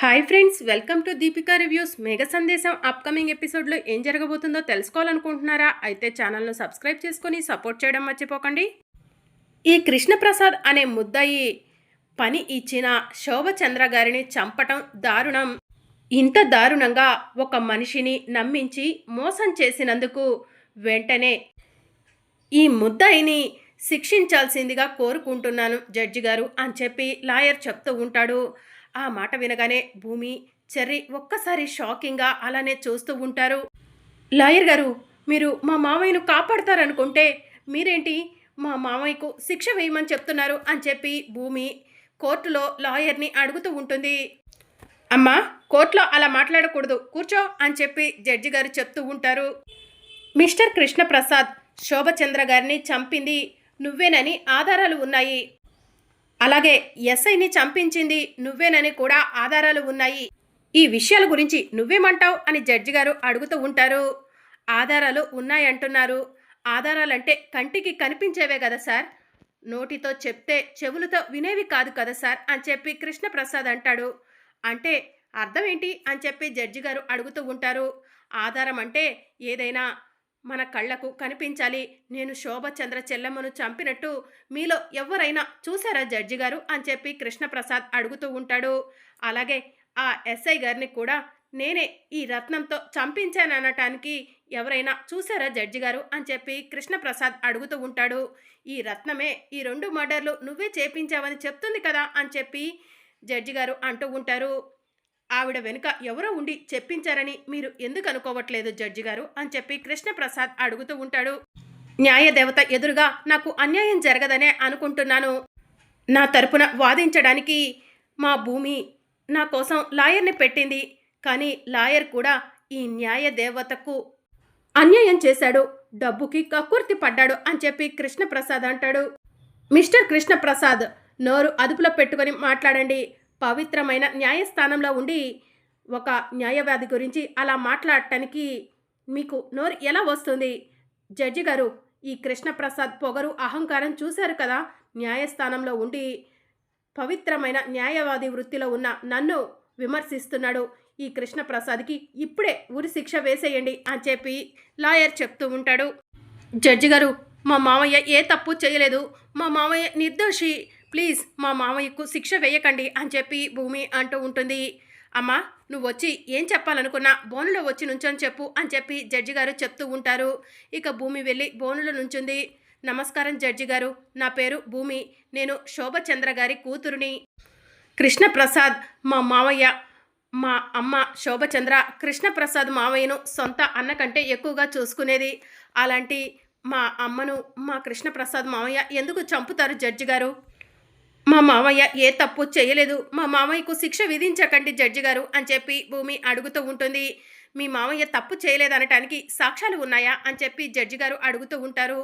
Hi friends welcome to Deepika reviews mega సందేశం upcoming ఎపిసోడ్లో ఏం జరగబోతుందో తెలుసుకోవాలనుకుంటున్నారా? అయితే ఛానల్ను సబ్స్క్రైబ్ చేసుకొని సపోర్ట్ చేయడం మర్చిపోకండి. ఈ కృష్ణప్రసాద్ అనే ముద్దాయి పని ఇచ్చిన శోభచంద్ర గారిని చంపటం దారుణం. ఇంత దారుణంగా ఒక మనిషిని నమ్మించి మోసం చేసినందుకు వెంటనే ఈ ముద్దాయిని శిక్షించాల్సిందిగా కోరుకుంటున్నాను జడ్జి గారు అని చెప్పి లాయర్ చెప్తూ ఉంటాడు. ఆ మాట వినగానే భూమి చెర్రి ఒక్కసారి షాకింగ్గా అలానే చూస్తూ ఉంటారు. లాయర్ గారు మీరు మా మామయ్యను కాపాడతారనుకుంటే మీరేంటి? మా మామయ్యకు శిక్ష వేయమని చెప్తున్నారు అని చెప్పి భూమి కోర్టులో లాయర్ని అడుగుతూ ఉంటుంది. అమ్మా కోర్టులో అలా మాట్లాడకూడదు కూర్చో అని చెప్పి జడ్జి గారు చెప్తూ ఉంటారు. మిస్టర్ కృష్ణప్రసాద్ శోభచంద్ర గారిని చంపింది నువ్వేనని ఆధారాలు ఉన్నాయి. అలాగే ఎస్ఐని చంపించింది నువ్వేనని కూడా ఆధారాలు ఉన్నాయి. ఈ విషయాల గురించి నువ్వేమంటావు అని జడ్జి గారు అడుగుతూ ఉంటారు. ఆధారాలు ఉన్నాయంటున్నారు. ఆధారాలంటే కంటికి కనిపించేవే కదా సార్. నోటితో చెప్తే చెవులతో వినేవి కాదు కదా సార్ అని చెప్పి కృష్ణప్రసాద్ అంటాడు. అంటే అర్థం ఏంటి అని చెప్పి జడ్జి గారు అడుగుతూ ఉంటారు. ఆధారం అంటే ఏదైనా మన కళ్ళకు కనిపించాలి. నేను శోభచంద్ర చెల్లమ్మను చంపినట్టు మీలో ఎవరైనా చూసారా జడ్జి గారు? అని చెప్పి కృష్ణప్రసాద్ అడుగుతూ ఉంటాడు. అలాగే ఆ ఎస్ఐ గారిని కూడా నేనే ఈ రత్నంతో చంపించాననటానికి ఎవరైనా చూసారా జడ్జి గారు? అని చెప్పి కృష్ణప్రసాద్ అడుగుతూ ఉంటాడు. ఈ రత్నమే ఈ రెండు మర్డర్లు నువ్వే చేపించావని చెప్తుంది కదా? అని చెప్పి జడ్జి గారు అంటూ ఉంటారు. ఆవిడ వెనుక ఎవరో ఉండి చెప్పించారని మీరు ఎందుకు అనుకోవట్లేదు జడ్జి గారు? అని చెప్పి కృష్ణప్రసాద్ అడుగుతూ ఉంటాడు. న్యాయదేవత ఎదురుగా నాకు అన్యాయం జరగదనే అనుకుంటున్నాను. నా తరపున వాదించడానికి మా భూమి నా కోసం లాయర్ని పెట్టింది. కానీ లాయర్ కూడా ఈ న్యాయ దేవతకు అన్యాయం చేశాడు. డబ్బుకి కక్కుర్తి పడ్డాడు అని చెప్పి కృష్ణప్రసాద్ అంటాడు. మిస్టర్ కృష్ణప్రసాద్ నోరు అదుపులో పెట్టుకొని మాట్లాడండి. పవిత్రమైన న్యాయస్థానంలో ఉండి ఒక న్యాయవాది గురించి అలా మాట్లాడటానికి మీకు నోరు ఎలా వస్తుంది? జడ్జి గారు ఈ కృష్ణప్రసాద్ పొగరు అహంకారం చూశారు కదా? న్యాయస్థానంలో ఉండి పవిత్రమైన న్యాయవాది వృత్తిలో ఉన్న నన్ను విమర్శిస్తున్నాడు. ఈ కృష్ణప్రసాద్కి ఇప్పుడే ఉరి శిక్ష వేసేయండి అని చెప్పి లాయర్ చెప్తూ ఉంటాడు. జడ్జి గారు మా మామయ్య ఏ తప్పు చేయలేదు. మా మామయ్య నిర్దోషి. ప్లీజ్ మా మామయ్యకు శిక్ష వేయకండి అని చెప్పి భూమి అంటూ ఉంటుంది. అమ్మా నువ్వు వచ్చి ఏం చెప్పాలనుకున్నా బోనులో వచ్చి నుంచొని చెప్పు అని చెప్పి జడ్జి గారు చెప్తూ ఉంటారు. ఇక భూమి వెళ్ళి బోనులో నుంచుంది. నమస్కారం జడ్జి గారు. నా పేరు భూమి. నేను శోభచంద్ర గారి కూతురుని. కృష్ణప్రసాద్ మా మావయ్య మా అమ్మ శోభచంద్ర కృష్ణప్రసాద్ మావయ్యను సొంత అన్న కంటే ఎక్కువగా చూసుకునేది. అలాంటి మా అమ్మను మా కృష్ణప్రసాద్ మావయ్య ఎందుకు చంపుతారు జడ్జి గారు? మా మామయ్య ఏ తప్పు చేయలేదు. మా మామయ్యకు శిక్ష విధించకండి జడ్జి గారు అని చెప్పి భూమి అడుగుతూ ఉంటుంది. మీ మామయ్య తప్పు చేయలేదనటానికి సాక్ష్యాలు ఉన్నాయా అని చెప్పి జడ్జి గారు అడుగుతూ ఉంటారు.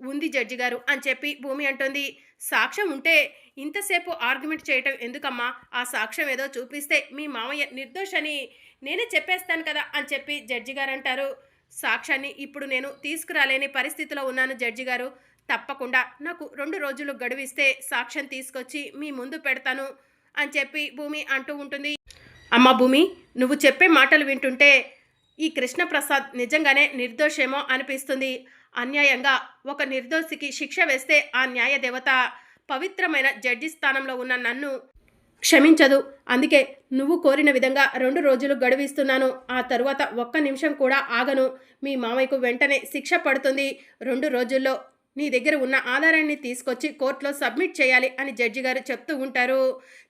ఉంది జడ్జి గారు అని చెప్పి భూమి అంటుంది. సాక్ష్యం ఉంటే ఇంతసేపు ఆర్గ్యుమెంట్ చేయటం ఎందుకమ్మా? ఆ సాక్ష్యం ఏదో చూపిస్తే మీ మామయ్య నిర్దోషని నేనే చెప్పేస్తాను కదా అని చెప్పి జడ్జి గారు అంటారు. సాక్ష్యాన్ని ఇప్పుడు నేను తీసుకురాలేని పరిస్థితిలో ఉన్నాను జడ్జి గారు. తప్పకుండా నాకు రెండు రోజులు గడువిస్తే సాక్ష్యం తీసుకొచ్చి మీ ముందు పెడతాను అని చెప్పి భూమి అంటూ ఉంటుంది. అమ్మ భూమి నువ్వు చెప్పే మాటలు వింటుంటే ఈ కృష్ణప్రసాద్ నిజంగానే నిర్దోషేమో అనిపిస్తుంది. అన్యాయంగా ఒక నిర్దోషికి శిక్ష వేస్తే ఆ న్యాయ దేవత పవిత్రమైన జడ్జి స్థానంలో ఉన్న నన్ను క్షమించదు. అందుకే నువ్వు కోరిన విధంగా రెండు రోజులు గడువిస్తున్నాను. ఆ తరువాత ఒక్క నిమిషం కూడా ఆగను. మీ మామయ్యకు వెంటనే శిక్ష పడుతుంది. రెండు రోజుల్లో నీ దగ్గర ఉన్న ఆధారాన్ని తీసుకొచ్చి కోర్టులో సబ్మిట్ చేయాలి అని జడ్జి గారు చెప్తూ ఉంటారు.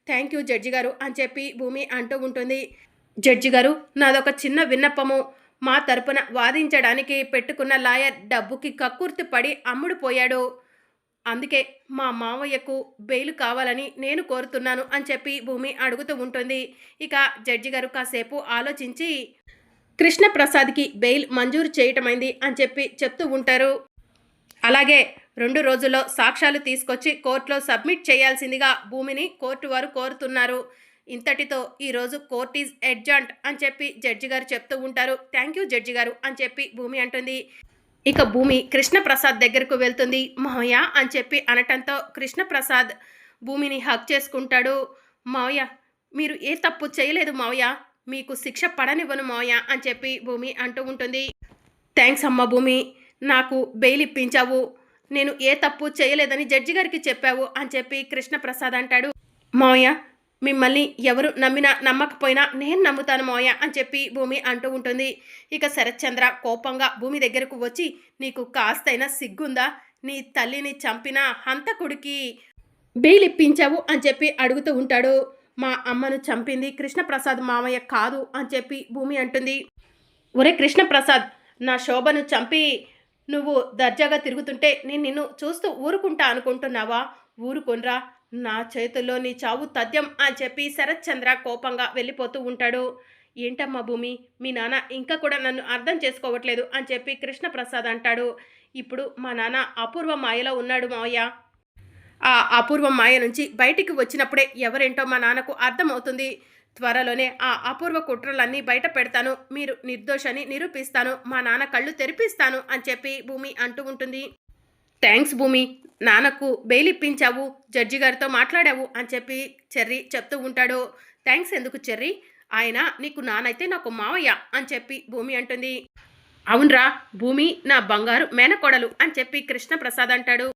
థ్యాంక్ యూ జడ్జి గారు అని చెప్పి భూమి అంటూ ఉంటుంది. జడ్జి గారు నాదొక చిన్న విన్నపము. మా తరపున వాదించడానికి పెట్టుకున్న లాయర్ డబ్బుకి కక్కుర్తి పడి అమ్ముడుపోయాడు అందుకే మా మావయ్యకు బెయిల్ కావాలని నేను కోరుతున్నాను అని చెప్పి భూమి అడుగుతూ ఉంటుంది. ఇక జడ్జి గారు కాసేపు ఆలోచించి కృష్ణప్రసాద్కి బెయిల్ మంజూరు చేయటమైంది అని చెప్పి చెప్తూ ఉంటారు. అలాగే రెండు రోజుల్లో సాక్ష్యాలు తీసుకొచ్చి కోర్టులో సబ్మిట్ చేయాల్సిందిగా భూమిని కోర్టు వారు కోరుతున్నారు. ఇంతటితో ఈరోజు కోర్ట్ ఈజ్ ఎడ్జాంట్ అని చెప్పి జడ్జి గారు చెప్తూ ఉంటారు. థ్యాంక్ యూ జడ్జి గారు అని చెప్పి భూమి అంటుంది. ఇక భూమి కృష్ణప్రసాద్ దగ్గరకు వెళ్తుంది. మావయ్య అని చెప్పి అనటంతో కృష్ణప్రసాద్ భూమిని హక్ చేసుకుంటాడు. మావయ్య మీరు ఏ తప్పు చేయలేదు మావయ్య మీకు శిక్ష పడనివ్వను మావయ్య అని చెప్పి భూమి అంటూ ఉంటుంది. థ్యాంక్స్ అమ్మ భూమి. నాకు బెయిల్ ఇప్పించావు. నేను ఏ తప్పు చేయలేదని జడ్జి గారికి చెప్పావు అని చెప్పి కృష్ణప్రసాద్ అంటాడు. మావయ్య మిమ్మల్ని ఎవరు నమ్మినా నమ్మకపోయినా నేను నమ్ముతాను మావయ్య అని చెప్పి భూమి అంటూ ఉంటుంది. ఇక శరత్చంద్ర కోపంగా భూమి దగ్గరకు వచ్చి నీకు కాస్తైనా సిగ్గుందా? నీ తల్లిని చంపిన హంతకుడికి బెయిల్ ఇప్పించావు అని చెప్పి అడుగుతూ ఉంటాడు. మా అమ్మను చంపింది కృష్ణప్రసాద్ మామయ్య కాదు అని చెప్పి భూమి అంటుంది. ఒరే కృష్ణప్రసాద్ నా శోభను చంపి నువ్వు దర్జాగా తిరుగుతుంటే నేను నిన్ను చూస్తూ ఊరుకుంటా అనుకుంటున్నావా? ఊరుకొనరా. నా చేతుల్లో నీ చావు తథ్యం అని చెప్పి శరత్చంద్ర కోపంగా వెళ్ళిపోతూ ఉంటాడు. ఏంటమ్మా భూమి? మీ నాన్న ఇంకా కూడా నన్ను అర్థం చేసుకోవట్లేదు అని చెప్పి కృష్ణప్రసాద్ అంటాడు. ఇప్పుడు మా నాన్న అపూర్వ మాయలో ఉన్నాడు మావయ్య. ఆ అపూర్వ మాయ నుంచి బయటికి వచ్చినప్పుడే ఎవరేంటో మా నాన్నకు అర్థమవుతుంది. త్వరలోనే ఆ అపూర్వ కుట్రలన్నీ బయట పెడతాను. మీరు నిర్దోషని నిరూపిస్తాను. మా నాన్న కళ్ళు తెరిపిస్తాను అని చెప్పి భూమి అంటూ ఉంటుంది. థ్యాంక్స్ భూమి. నాన్నకు బెయిలిప్పించావు. జడ్జి గారితో మాట్లాడావు అని చెప్పి చెర్రి చెప్తూ ఉంటాడు. థ్యాంక్స్ ఎందుకు చెర్రి? ఆయన నీకు నానైతే నాకు మావయ్య అని చెప్పి భూమి అంటుంది. అవునరా భూమి నా బంగారు మేనకోడలు అని చెప్పి కృష్ణప్రసాద్ అంటాడు.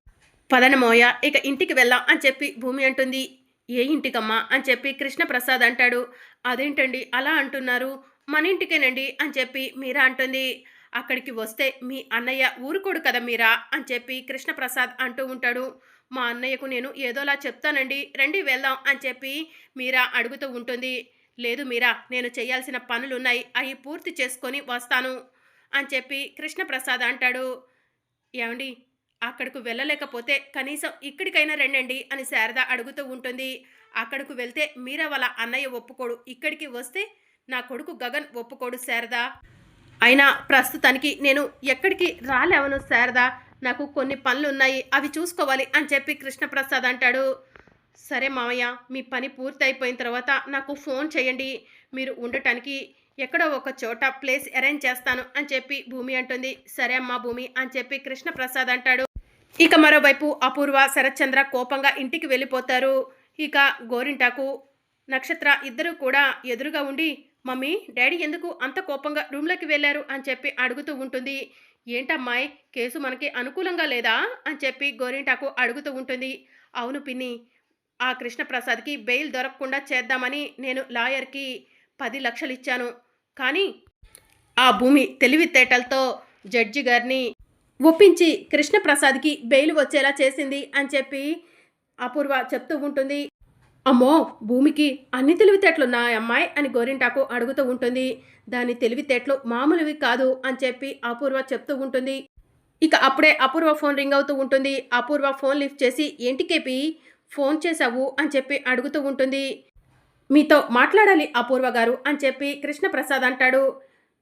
పదనమోయ ఇక ఇంటికి వెళ్ళాం అని చెప్పి భూమి అంటుంది. ఏ ఇంటికమ్మా అని చెప్పి కృష్ణప్రసాద్ అంటాడు. అదేంటండి అలా అంటున్నారు? మన ఇంటికేనండి అని చెప్పి మీరా అంటుంది. అక్కడికి వస్తే మీ అన్నయ్య ఊరుకోడు కదా మీరా అని చెప్పి కృష్ణప్రసాద్ అంటూ ఉంటాడు. మా అన్నయ్యకు నేను ఏదోలా చెప్తానండి రండి వెళ్దాం అని చెప్పి మీరా అడుగుతూ ఉంటుంది. లేదు మీరా నేను చేయాల్సిన పనులున్నాయి అవి పూర్తి చేసుకొని వస్తాను అని చెప్పి కృష్ణప్రసాద్ అంటాడు. ఏమండి? అక్కడకు వెళ్ళలేకపోతే కనీసం ఇక్కడికైనా రండండి అని శారద అడుగుతూ ఉంటుంది. అక్కడకు వెళ్తే మీరా వాళ్ళ అన్నయ్య ఒప్పుకోడు. ఇక్కడికి వస్తే నా కొడుకు గగన్ ఒప్పుకోడు శారద. అయినా ప్రస్తుతానికి నేను ఎక్కడికి రాలేవను శారద. నాకు కొన్ని పనులు ఉన్నాయి అవి చూసుకోవాలి అని చెప్పి కృష్ణప్రసాద్ అంటాడు. సరే మావయ్య మీ పని పూర్తయిపోయిన తర్వాత నాకు ఫోన్ చేయండి. మీరు ఉండటానికి ఎక్కడో ఒక చోట ప్లేస్ అరేంజ్ చేస్తాను అని చెప్పి భూమి అంటుంది. సరే అమ్మా భూమి అని చెప్పి కృష్ణప్రసాద్ అంటాడు. ఇక మరోవైపు అపూర్వ శరత్చంద్ర కోపంగా ఇంటికి వెళ్ళిపోతారు. ఇక గోరింటాకు నక్షత్ర ఇద్దరూ కూడా ఎదురుగా ఉండి మమ్మీ డాడీ ఎందుకు అంత కోపంగా రూమ్లోకి వెళ్ళారు? అని చెప్పి అడుగుతూ ఉంటుంది. ఏంటమ్మాయి కేసు మనకి అనుకూలంగా లేదా? అని చెప్పి గోరింటాకు అడుగుతూ ఉంటుంది. అవును పిన్ని ఆ కృష్ణప్రసాద్కి బెయిల్ దొరకకుండా చేద్దామని నేను లాయర్కి పది లక్షలు ఇచ్చాను కానీ ఆ భూమి తెలివితేటలతో జడ్జి గారిని ఒప్పించి కృష్ణప్రసాద్కి బెయిల్ వచ్చేలా చేసింది అని చెప్పి అపూర్వ చెప్తూ ఉంటుంది. అమ్మో భూమికి అన్ని తెలివితేటలున్నా అమ్మాయి అని గోరింటాకు అడుగుతూ ఉంటుంది. దాని తెలివితేటలు మామూలువి కాదు అని చెప్పి అపూర్వ చెప్తూ ఉంటుంది. ఇక అప్పుడే అపూర్వ ఫోన్ రింగ్ అవుతూ ఉంటుంది. అపూర్వ ఫోన్ లిఫ్ట్ చేసి ఏంటికేపి ఫోన్ చేశావు? అని చెప్పి అడుగుతూ ఉంటుంది. మీతో మాట్లాడాలి అపూర్వ గారు అని చెప్పి కృష్ణప్రసాద్ అంటాడు.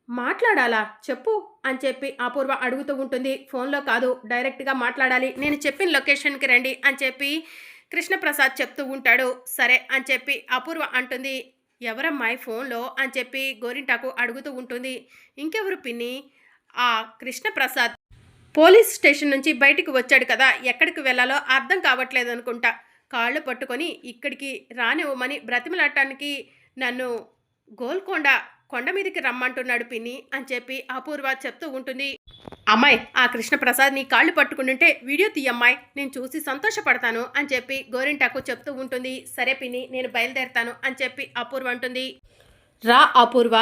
మాట్లాడాలా? చెప్పు అని చెప్పి అపూర్వ అడుగుతూ ఉంటుంది. ఫోన్లో కాదు డైరెక్ట్గా మాట్లాడాలి. నేను చెప్పిన లొకేషన్కి రండి అని చెప్పి కృష్ణప్రసాద్ చెప్తూ ఉంటాడు. సరే అని చెప్పి అపూర్వ అంటుంది. ఎవరమ్మాయి ఫోన్లో? అని చెప్పి గోరింటాకు అడుగుతూ ఉంటుంది. ఇంకెవరు పిన్ని? ఆ కృష్ణప్రసాద్ పోలీస్ స్టేషన్ నుంచి బయటికి వచ్చాడు కదా. ఎక్కడికి వెళ్ళాలో అర్థం కావట్లేదు అనుకుంటా. కాళ్ళు పట్టుకొని ఇక్కడికి రానివ్వమని బ్రతిమలాడటానికి నన్ను గోల్కొండ కొండ మీదకి రమ్మంటున్నాడు పిన్ని అని చెప్పి అపూర్వ చెప్తూ ఉంటుంది. అమ్మాయి ఆ కృష్ణప్రసాద్ నీ కాళ్ళు పట్టుకుంటుంటే వీడియో తీయమ్మాయి నేను చూసి సంతోషపడతాను అని చెప్పి గోరింటాకు చెప్తూ ఉంటుంది. సరే పిన్ని నేను బయలుదేరతాను అని చెప్పి అపూర్వ అంటుంది. రా అపూర్వ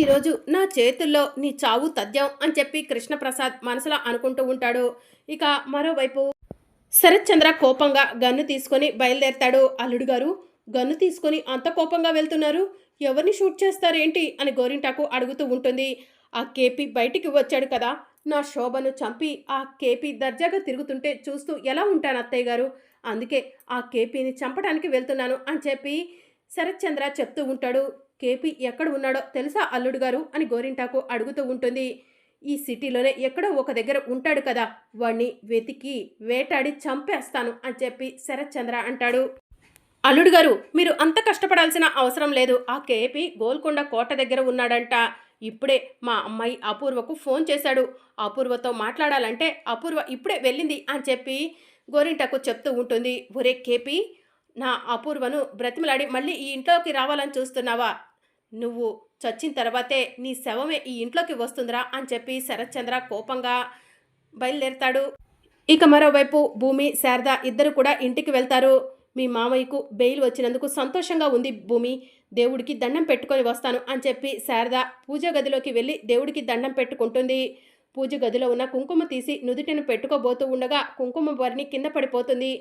ఈరోజు నా చేతుల్లో నీ చావు తథ్యం అని చెప్పి కృష్ణప్రసాద్ మనసులో అనుకుంటూ ఉంటాడు. ఇక మరోవైపు శరత్చంద్ర కోపంగా గన్ను తీసుకొని బయలుదేరతాడు. అల్లుడు గారు గన్ను తీసుకొని అంత కోపంగా వెళ్తున్నారు? ఎవరిని షూట్ చేస్తారేంటి అని గోరింటాకు అడుగుతూ ఉంటుంది. ఆ కేపీ బయటికి వచ్చాడు కదా. నా శోభను చంపి ఆ కేపీ దర్జాగా తిరుగుతుంటే చూస్తూ ఎలా ఉంటాను అత్తయ్య గారు? అందుకే ఆ కేపీని చంపడానికి వెళ్తున్నాను అని చెప్పి శరత్చంద్ర చెప్తూ ఉంటాడు. కేపీ ఎక్కడ ఉన్నాడో తెలుసా అల్లుడు గారు? అని గోరింటాకు అడుగుతూ ఉంటుంది. ఈ సిటీలోనే ఎక్కడో ఒక దగ్గర ఉంటాడు కదా. వాణ్ణి వెతికి వేటాడి చంపేస్తాను అని చెప్పి శరత్చంద్ర అంటాడు. అల్లుడు గారు మీరు అంత కష్టపడాల్సిన అవసరం లేదు. ఆ కేపీ గోల్కొండ కోట దగ్గర ఉన్నాడంట. ఇప్పుడే మా అమ్మాయి అపూర్వకు ఫోన్ చేశాడు. అపూర్వతో మాట్లాడాలంటే అపూర్వ ఇప్పుడే వెళ్ళింది అని చెప్పి గోరింటకు చెప్తూ ఉంటుంది. ఒరే కేపీ నా అపూర్వను బ్రతిమలాడి మళ్ళీ ఈ ఇంట్లోకి రావాలని చూస్తున్నావా? నువ్వు చచ్చిన తర్వాతే నీ శవమే ఈ ఇంట్లోకి వస్తుందిరా అని చెప్పి శరత్చంద్ర కోపంగా బయలుదేరతాడు. ఇక మరోవైపు భూమి శారద ఇద్దరు కూడా ఇంటికి వెళ్తారు. మీ మామయ్యకు బెయిల్ వచ్చినందుకు సంతోషంగా ఉంది భూమి. దేవుడికి దండం పెట్టుకొని వస్తాను అని చెప్పి శారద పూజ గదిలోకి వెళ్ళి దేవుడికి దండం పెట్టుకుంటుంది. పూజ గదిలో ఉన్న కుంకుమ తీసి నుదుటిని పెట్టుకోబోతూ ఉండగా కుంకుమ బరిని కింద పడిపోతుంది.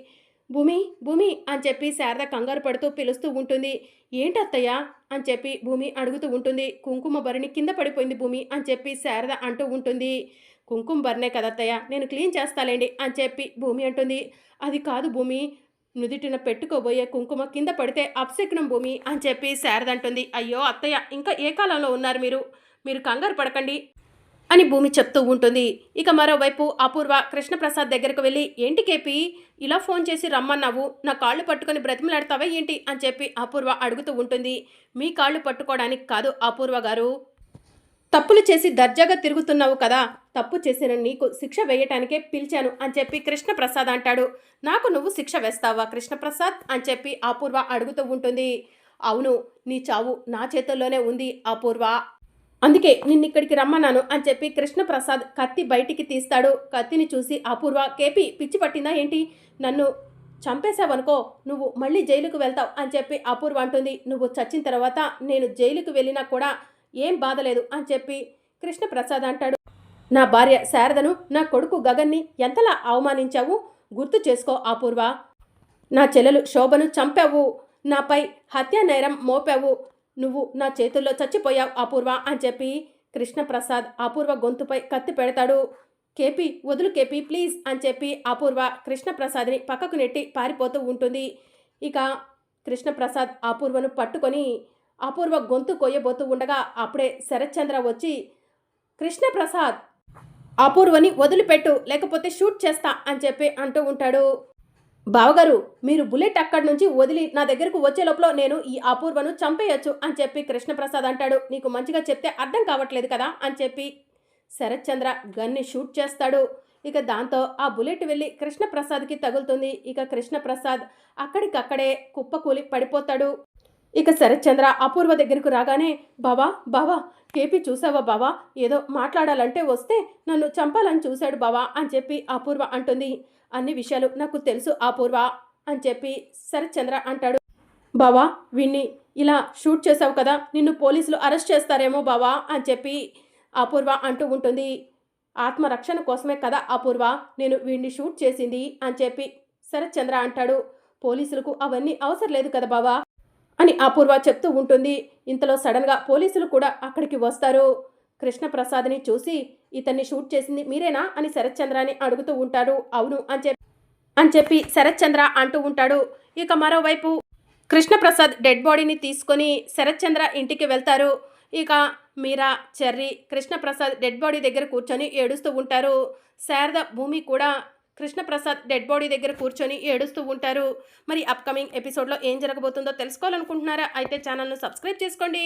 భూమి భూమి అని చెప్పి శారద కంగారు పడుతూ పిలుస్తూ ఉంటుంది. ఏంటత్తయ్యా అని చెప్పి భూమి అడుగుతూ ఉంటుంది. కుంకుమ భరిణి కింద పడిపోయింది భూమి అని చెప్పి శారద అంటూ ఉంటుంది. కుంకుమ భరణే కదత్తయ్య నేను క్లీన్ చేస్తాలేండి అని చెప్పి భూమి అంటుంది. అది కాదు భూమి నుదిటిన పెట్టుకోబోయే కుంకుమ కింద పడితే అప్సెక్నం భూమి అని చెప్పి శారద అంటుంది. అయ్యో అత్తయ్య ఇంకా ఏ కాలంలో ఉన్నారు మీరు? మీరు కంగారు పడకండి అని భూమి చెప్తూ ఉంటుంది. ఇక మరోవైపు అపూర్వ కృష్ణప్రసాద్ దగ్గరకు వెళ్ళి ఏంటి కేపి ఇలా ఫోన్ చేసి రమ్మన్నావు? నా కాళ్ళు పట్టుకొని బ్రతిమలాడతావా ఏంటి? అని చెప్పి అపూర్వ అడుగుతూ ఉంటుంది. మీ కాళ్ళు పట్టుకోవడానికి కాదు అపూర్వ గారు. తప్పులు చేసి దర్జాగా తిరుగుతున్నావు కదా తప్పు చేసిన నీకు శిక్ష వేయటానికే పిలిచాను అని చెప్పి కృష్ణప్రసాద్ అంటాడు. నాకు నువ్వు శిక్ష వేస్తావా కృష్ణప్రసాద్? అని చెప్పి అపూర్వ అడుగుతూ ఉంటుంది. అవును నీ చావు నా చేతుల్లోనే ఉంది అపూర్వ. అందుకే నిన్నిక్కడికి రమ్మన్నాను అని చెప్పి కృష్ణప్రసాద్ కత్తి బయటికి తీస్తాడు. కత్తిని చూసి అపూర్వ కేపి పిచ్చి పట్టిందా ఏంటి? నన్ను చంపేశావనుకో నువ్వు మళ్ళీ జైలుకు వెళ్తావు అని చెప్పి అపూర్వ అంటుంది. నువ్వు చచ్చిన తర్వాత నేను జైలుకు వెళ్ళినా కూడా ఏం బాధలేదు అని చెప్పి కృష్ణప్రసాద్ అంటాడు. నా భార్య శారదను నా కొడుకు గగన్ని ఎంతలా అవమానించావు? గుర్తు చేసుకో అపూర్వ. నా చెల్లెలు శోభను చంపావు. నాపై హత్యా నేరం మోపావు. నువ్వు నా చేతుల్లో చచ్చిపోయావు అపూర్వ అని చెప్పి కృష్ణప్రసాద్ అపూర్వ గొంతుపై కత్తి పెడతాడు. కేపీ వదులు కేపీ ప్లీజ్ అని చెప్పి అపూర్వ కృష్ణప్రసాద్ని పక్కకు నెట్టి పారిపోతూ ఉంటుంది. ఇక కృష్ణప్రసాద్ అపూర్వను పట్టుకొని అపూర్వ గొంతు కొయ్యబోతూ ఉండగా అప్పుడే శరత్చంద్ర వచ్చి కృష్ణప్రసాద్ అపూర్వని వదిలిపెట్టు లేకపోతే షూట్ చేస్తా అని చెప్పి అంటూ ఉంటాడు. బావగారు మీరు బుల్లెట్ అక్కడి నుంచి వదిలి నా దగ్గరకు వచ్చే లోపల నేను ఈ అపూర్వను చంపేయొచ్చు అని చెప్పి కృష్ణప్రసాద్ అంటాడు. నీకు మంచిగా చెప్తే అర్థం కావట్లేదు కదా అని చెప్పి శరత్చంద్ర గన్ని షూట్ చేస్తాడు. ఇక దాంతో ఆ బుల్లెట్ వెళ్ళి కృష్ణప్రసాద్కి తగులుతుంది. ఇక కృష్ణప్రసాద్ అక్కడికక్కడే కుప్పకూలి పడిపోతాడు. ఇక శరత్చంద్ర అపూర్వ దగ్గరకు రాగానే బావా బావా కేపీ చూసావా బావా? ఏదో మాట్లాడాలంటే వస్తే నన్ను చంపాలని చూశాడు బావా అని చెప్పి అపూర్వ అంటుంది. అన్ని విషయాలు నాకు తెలుసు అపూర్వ అని చెప్పి శరత్చంద్ర అంటాడు. బావా వీణ్ణి ఇలా షూట్ చేసావు కదా నిన్ను పోలీసులు అరెస్ట్ చేస్తారేమో బావా అని చెప్పి అపూర్వ అంటూ ఉంటుంది. ఆత్మరక్షణ కోసమే కదా అపూర్వ నేను వీడిని షూట్ చేసింది అని చెప్పి శరత్చంద్ర అంటాడు. పోలీసులకు అవన్నీ అవసరం లేదు కదా బావా? అని అపూర్వ చెప్తూ ఉంటుంది. ఇంతలో సడన్గా పోలీసులు కూడా అక్కడికి వస్తారు. కృష్ణప్రసాద్ని చూసి ఇతన్ని షూట్ చేసింది మీరేనా అని శరత్చంద్రాని అడుగుతూ ఉంటారు అవును అని చెప్పి అని చెప్పి శరత్చంద్ర అంటూ ఉంటాడు. ఇక మరోవైపు కృష్ణప్రసాద్ డెడ్ బాడీని తీసుకొని శరత్చంద్ర ఇంటికి వెళ్తారు. ఇక Meera Cherry Krishnaprasad dead body దగ్గర కూర్చొని ఏడుస్తూ ఉంటారు. శారద భూమి కూడా కృష్ణప్రసాద్ డెడ్ బాడీ దగ్గర కూర్చొని ఏడుస్తూ ఉంటారు. మరి అప్కమింగ్ ఎపిసోడ్లో ఏం జరగబోతుందో తెలుసుకోవాలనుకుంటున్నారా? అయితే ఛానల్ను సబ్స్క్రైబ్ చేసుకోండి.